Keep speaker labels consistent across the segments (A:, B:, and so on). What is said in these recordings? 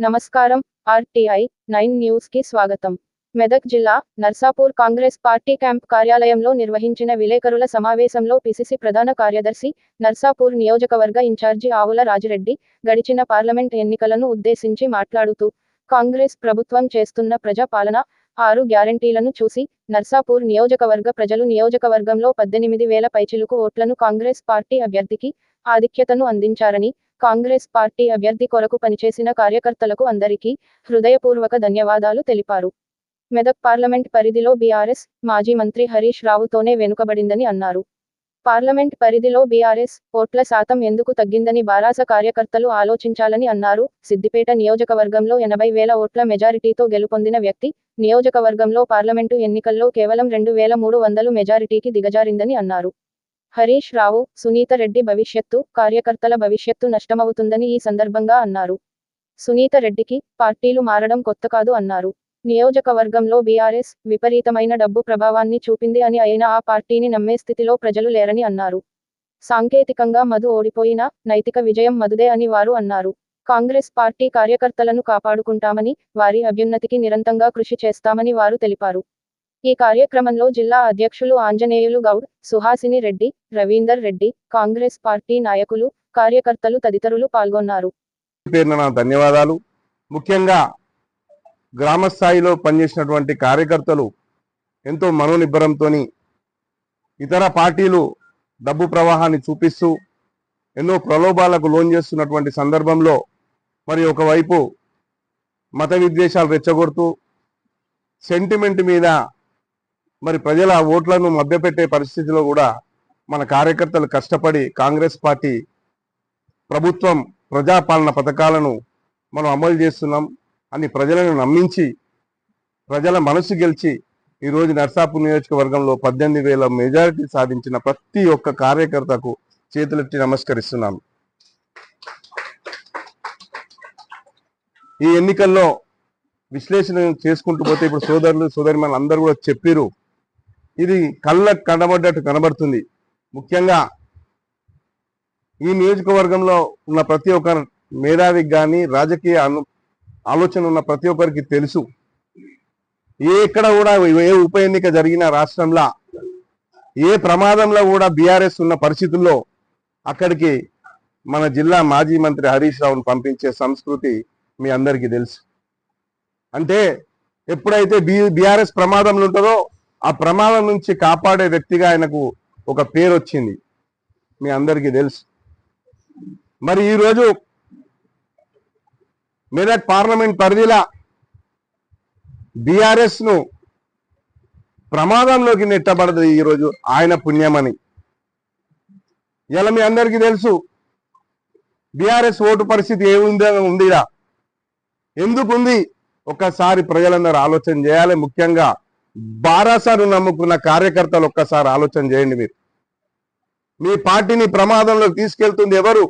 A: నమస్కారం RTI nine న్యూస్కి స్వాగతం. మెదక్ జిల్లా నర్సాపూర్ కాంగ్రెస్ పార్టీ క్యాంప్ కార్యాలయంలో నిర్వహించిన విలేకరుల సమావేశంలో పిసిసి ప్రధాన కార్యదర్శి నర్సాపూర్ నియోజకవర్గ ఇన్ఛార్జి ఆవుల రాజిరెడ్డి గడిచిన పార్లమెంట్ ఎన్నికలను ఉద్దేశించి మాట్లాడుతూ కాంగ్రెస్ ప్రభుత్వం చేస్తున్న ప్రజాపాలన ఆరు గ్యారంటీలను చూసి నర్సాపూర్ నియోజకవర్గ ప్రజలు నియోజకవర్గంలో పద్దెనిమిది వేల పైచిలుకు ఓట్లను కాంగ్రెస్ పార్టీ అభ్యర్థికి ఆధిక్యతను అందించారని కాంగ్రెస్ పార్టీ అభ్యర్థి కొరకు పనిచేసిన కార్యకర్తలకు అందరికీ హృదయపూర్వక ధన్యవాదాలు తెలిపారు. మెదక్ పార్లమెంట్ పరిధిలో బీఆర్ఎస్ మాజీ మంత్రి హరీష్ రావుతోనే వెనుకబడిందని అన్నారు. పార్లమెంట్ పరిధిలో బీఆర్ఎస్ ఓట్ల శాతం ఎందుకు తగ్గిందని బారాస కార్యకర్తలు ఆలోచించాలని అన్నారు. సిద్దిపేట నియోజకవర్గంలో ఎనభై వేల ఓట్ల మెజారిటీతో గెలుపొందిన వ్యక్తి నియోజకవర్గంలో పార్లమెంటు ఎన్నికల్లో కేవలం రెండు వేల మూడు వందలు మెజారిటీకి దిగజారిందని అన్నారు. హరీష్ రావు సునీత రెడ్డి భవిష్యత్తు కార్యకర్తల భవిష్యత్తు నష్టమవుతుందని ఈ సందర్భంగా అన్నారు. సునీత రెడ్డికి పార్టీలు మారడం కొత్త కాదు అన్నారు. నియోజకవర్గంలో బీఆర్ఎస్ విపరీతమైన డబ్బు ప్రభావాన్ని చూపింది అని అయినా ఆ పార్టీని నమ్మే స్థితిలో ప్రజలు లేరని అన్నారు. సాంకేతికంగా మధు ఓడిపోయినా నైతిక విజయం మధుదే అని వారు అన్నారు. కాంగ్రెస్ పార్టీ కార్యకర్తలను కాపాడుకుంటామని వారి అభ్యున్నతికి నిరంతంగా కృషి చేస్తామని వారు తెలిపారు. ఈ కార్యక్రమంలో జిల్లా అధ్యక్షులు ఆంజనేయులు గౌడ్ సుహాసిని రెడ్డి రవీందర్ రెడ్డి కాంగ్రెస్ పార్టీ నాయకులు కార్యకర్తలు తదితరులు పాల్గొన్నారు.
B: నా ధన్యవాదాలు. ముఖ్యంగా గ్రామ స్థాయిలో పనిచేసినటువంటి కార్యకర్తలు ఎంతో మనోనిబ్బరంతో ఇతర పార్టీలు డబ్బు ప్రవాహాన్ని చూపిస్తూ ఎన్నో ప్రలోభాలకు లోన్ చేస్తున్నటువంటి సందర్భంలో మరి ఒకవైపు మత విద్వేషాలు రెచ్చగొడుతూ సెంటిమెంట్ మీద మరి ప్రజల ఓట్లను మభ్యపెట్టే పరిస్థితిలో కూడా మన కార్యకర్తలు కష్టపడి కాంగ్రెస్ పార్టీ ప్రభుత్వం ప్రజాపాలన పథకాలను మనం అమలు చేస్తున్నాం అని ప్రజలను నమ్మించి ప్రజల మనసు గెలిచి ఈరోజు నర్సాపూర్ నియోజకవర్గంలో పద్దెనిమిది వేల మెజారిటీ సాధించిన ప్రతి ఒక్క కార్యకర్తకు చేతులెత్తి నమస్కరిస్తున్నాను ఈ ఎన్నికల్లో విశ్లేషణ చేసుకుంటూ పోతే ఇప్పుడు సోదరులు సోదరిమణులు అందరూ కూడా చెప్పారు ఇది కళ్ళకు కనబడ్డట్టు కనబడుతుంది. ముఖ్యంగా ఈ నియోజకవర్గంలో ఉన్న ప్రతి ఒక్క మేధావికి కానీ రాజకీయ ఆలోచన ఉన్న ప్రతి ఒక్కరికి తెలుసు. ఏ ఎక్కడ కూడా ఏ ఉప ఎన్నిక జరిగిన రాష్ట్రంలో ఏ ప్రమాదంలో కూడా బీఆర్ఎస్ ఉన్న పరిస్థితుల్లో అక్కడికి మన జిల్లా మాజీ మంత్రి హరీష్ రావును పంపించే సంస్కృతి మీ అందరికీ తెలుసు. అంటే ఎప్పుడైతే బి బీఆర్ఎస్ ప్రమాదంలో ఉంటుందో ఆ ప్రమాదం నుంచి కాపాడే వ్యక్తిగా ఆయనకు ఒక పేరు వచ్చింది. మీ అందరికీ తెలుసు. మరి ఈరోజు మెదక్ పార్లమెంట్ పరిధిలా బీఆర్ఎస్ను ప్రమాదంలోకి నెట్టబడదు ఈరోజు ఆయన పుణ్యమని. ఇలా మీ అందరికీ తెలుసు బీఆర్ఎస్ ఓటు పరిస్థితి ఏముందో ఉందిరా. ఎందుకుంది? ఒకసారి ఒక్కసారి ప్రజలందరూ ఆలోచన చేయాలి. ముఖ్యంగా బారాసాను నమ్ముకున్న కార్యకర్తలు ఒక్కసారి ఆలోచన చేయండి మీరు. మీ పార్టీని ప్రమాదంలోకి తీసుకెళ్తుంది ఎవరు?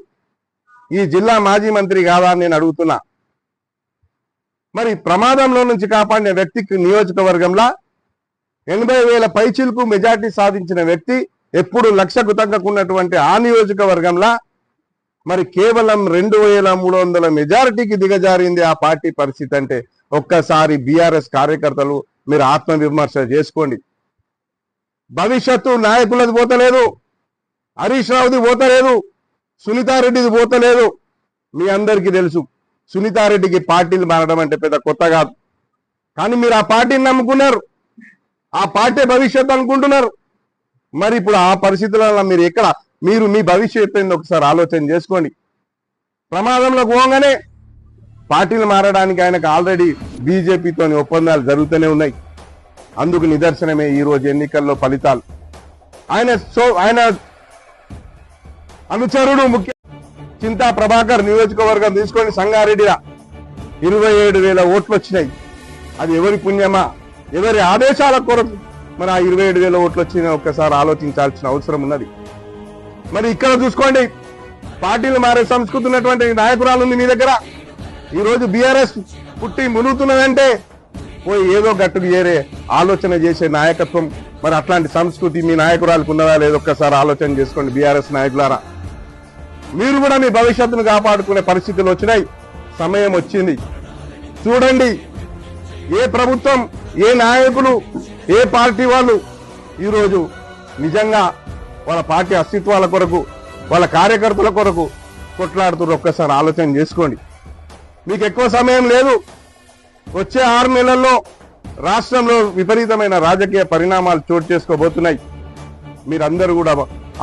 B: ఈ జిల్లా మాజీ మంత్రి కాదా అని నేను అడుగుతున్నా. మరి ప్రమాదంలో నుంచి కాపాడిన వ్యక్తికి నియోజకవర్గంలో ఎనభై వేల పైచిలకు మెజార్టీ సాధించిన వ్యక్తి ఎప్పుడు లక్షకు తగ్గకున్నటువంటి ఆ నియోజకవర్గంలో మరి కేవలం రెండు వేల మూడు వందల మెజారిటీకి దిగజారింది ఆ పార్టీ పరిస్థితి అంటే ఒక్కసారి బీఆర్ఎస్ కార్యకర్తలు మీరు ఆత్మవిమర్శ చేసుకోండి. భవిష్యత్తు నాయకులది పోతలేదు. హరీష్ రావుది పోతలేదు. సునీతారెడ్డిది పోతలేదు. మీ అందరికీ తెలుసు. సునీతారెడ్డికి పార్టీలు మారడం అంటే పెద్ద కొత్త కాదు. కానీ మీరు ఆ పార్టీని నమ్ముకున్నారు. ఆ పార్టీ భవిష్యత్తు అనుకుంటున్నారు. మరి ఇప్పుడు ఆ పరిస్థితులలో మీరు ఎక్కడ? మీరు మీ భవిష్యత్తు ఒకసారి ఆలోచన చేసుకోండి. ప్రమాదంలో పోగానే పార్టీలు మారడానికి ఆయనకు ఆల్రెడీ బీజేపీతోని ఒప్పందాలు జరుగుతూనే ఉన్నాయి. అందుకు నిదర్శనమే ఈ రోజు ఎన్నికల్లో ఫలితాలు. ఆయన సో ఆయన అనుచరుడు ముఖ్య చింతా ప్రభాకర్ నియోజకవర్గం తీసుకొని సంగారెడ్డిలా ఇరవై ఏడు వేల ఓట్లు వచ్చినాయి. అది ఎవరి పుణ్యమా? ఎవరి ఆదేశాల కొరకు మరి ఆ ఇరవై ఏడు వేల ఓట్లు వచ్చినా ఒక్కసారి ఆలోచించాల్సిన అవసరం ఉన్నది. మరి ఇక్కడ చూసుకోండి పార్టీలు మారే సంస్కృతి ఉన్నటువంటి నాయకురాలు ఉంది మీ దగ్గర. ఈ రోజు బీఆర్ఎస్ పుట్టి మునుగుతున్నదంటే పోయి ఏదో గట్టుకు చేరే ఆలోచన చేసే నాయకత్వం. మరి అట్లాంటి సంస్కృతి మీ నాయకురాలకు ఉన్నదా లేదో ఒక్కసారి ఆలోచన చేసుకోండి బీఆర్ఎస్ నాయకులారా. మీరు కూడా మీ భవిష్యత్తును కాపాడుకునే పరిస్థితులు వచ్చినాయి. సమయం వచ్చింది. చూడండి ఏ ప్రభుత్వం ఏ నాయకులు ఏ పార్టీ వాళ్ళు ఈరోజు నిజంగా వాళ్ళ పార్టీ అస్తిత్వాల కొరకు వాళ్ళ కార్యకర్తల కొరకు కొట్లాడుతున్నారు. ఒక్కసారి ఆలోచన చేసుకోండి. మీకు ఎక్కువ సమయం లేదు. వచ్చే ఆరు నెలల్లో రాష్ట్రంలో విపరీతమైన రాజకీయ పరిణామాలు చోటు చేసుకోబోతున్నాయి. మీరందరూ కూడా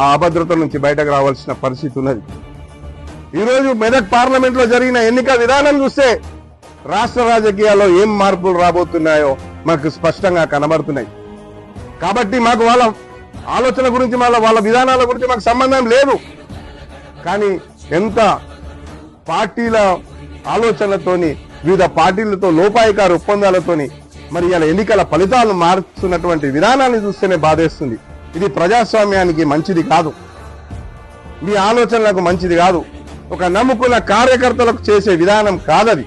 B: ఆ అభద్రత నుంచి బయటకు రావాల్సిన పరిస్థితి ఉన్నది. ఈరోజు మెదక్ పార్లమెంట్లో జరిగిన ఎన్నిక విధానం చూస్తే రాష్ట్ర రాజకీయాల్లో ఏం మార్పులు రాబోతున్నాయో మాకు స్పష్టంగా కనబడుతున్నాయి. కాబట్టి మాకు వాళ్ళ ఆలోచన గురించి వాళ్ళ వాళ్ళ విధానాల గురించి మాకు సంబంధం లేదు. కానీ ఎంత పార్టీల ఆలోచనలతోని వివిధ పార్టీలతో లోపాయికార ఒప్పందాలతోని మరి ఇలా ఎన్నికల ఫలితాలను మారుస్తున్నటువంటి విధానాన్ని చూస్తేనే బాధేస్తుంది. ఇది ప్రజాస్వామ్యానికి మంచిది కాదు. మీ ఆలోచనలకు మంచిది కాదు. ఒక నమ్ముకున్న కార్యకర్తలకు చేసే విధానం కాదది.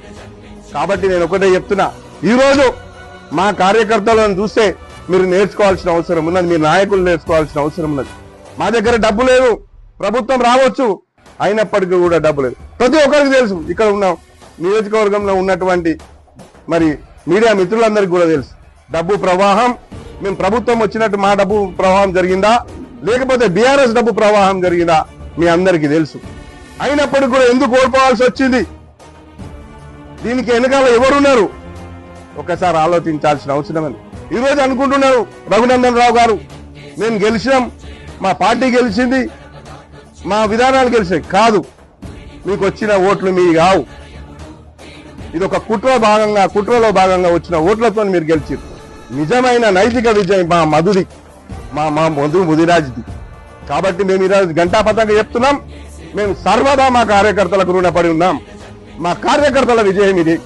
B: కాబట్టి నేను ఒకటే చెప్తున్నా. ఈరోజు మా కార్యకర్తలను చూస్తే మీరు నేర్చుకోవాల్సిన అవసరం ఉన్నది. మీ నాయకులు నేర్చుకోవాల్సిన అవసరం ఉన్నది. మా దగ్గర డబ్బు లేదు. ప్రభుత్వం రావచ్చు. అయినప్పటికీ కూడా డబ్బు లేదు. ప్రతి ఒక్కరికి తెలుసు. ఇక్కడ ఉన్నాం. నియోజకవర్గంలో ఉన్నటువంటి మరి మీడియా మిత్రులందరికీ కూడా తెలుసు. డబ్బు ప్రవాహం మేము ప్రభుత్వం వచ్చినట్టు మా డబ్బు ప్రవాహం జరిగిందా? లేకపోతే బీఆర్ఎస్ డబ్బు ప్రవాహం జరిగిందా? మీ అందరికీ తెలుసు. అయినప్పటికీ కూడా ఎందుకు ఓడిపోవాల్సి వచ్చింది? దీనికి వెనకాల ఎవరున్నారు? ఒకసారి ఆలోచించాల్సిన అవసరం అని ఈ అనుకుంటున్నారు రఘునందన్ రావు గారు. మేము గెలిచినాం మా పార్టీ గెలిచింది మా విధానాలు గెలిచాయి. కాదు మీకు వచ్చిన ఓట్లు మీ కావు. ఇది ఒక కుట్ర భాగంగా కుట్రలో భాగంగా వచ్చిన ఓట్లతో మీరు గెలిచారు నిజమైన నైతిక విజయం మా మధుది మా మా మధు ముదిరాజ్ది. కాబట్టి మేము ఈరోజు గంటాపతంగా చెప్తున్నాం. మేము సర్వదా మా కార్యకర్తలకు రుణపడి ఉన్నాం. మా కార్యకర్తల విజయం ఇది.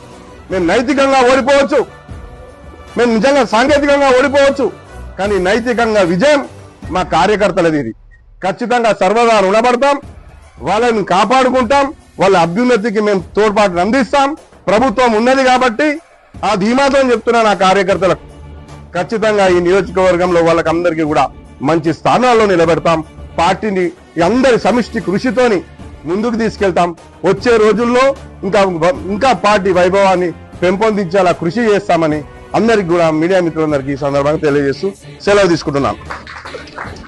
B: మేము నైతికంగా ఓడిపోవచ్చు. మేము నిజంగా సాంకేతికంగా ఓడిపోవచ్చు. కానీ నైతికంగా విజయం మా కార్యకర్తలది ఇది. ఖచ్చితంగా సర్వదా రుణపడతాం. వాళ్ళని కాపాడుకుంటాం. వాళ్ళ అభ్యున్నతికి మేము తోడ్పాటును అందిస్తాం. ప్రభుత్వం ఉన్నది కాబట్టి ఆ ధీమాతో చెప్తున్నా నా కార్యకర్తలకు. ఖచ్చితంగా ఈ నియోజకవర్గంలో వాళ్ళకి అందరికీ కూడా మంచి స్థానాల్లో నిలబెడతాం. పార్టీని అందరి సమిష్టి కృషితోని ముందుకు తీసుకెళ్తాం. వచ్చే రోజుల్లో ఇంకా ఇంకా పార్టీ వైభవాన్ని పెంపొందించేలా కృషి చేస్తామని అందరికి కూడా మీడియా మిత్రులందరికీ ఈ సందర్భంగా తెలియజేస్తూ సెలవు తీసుకుంటున్నాను.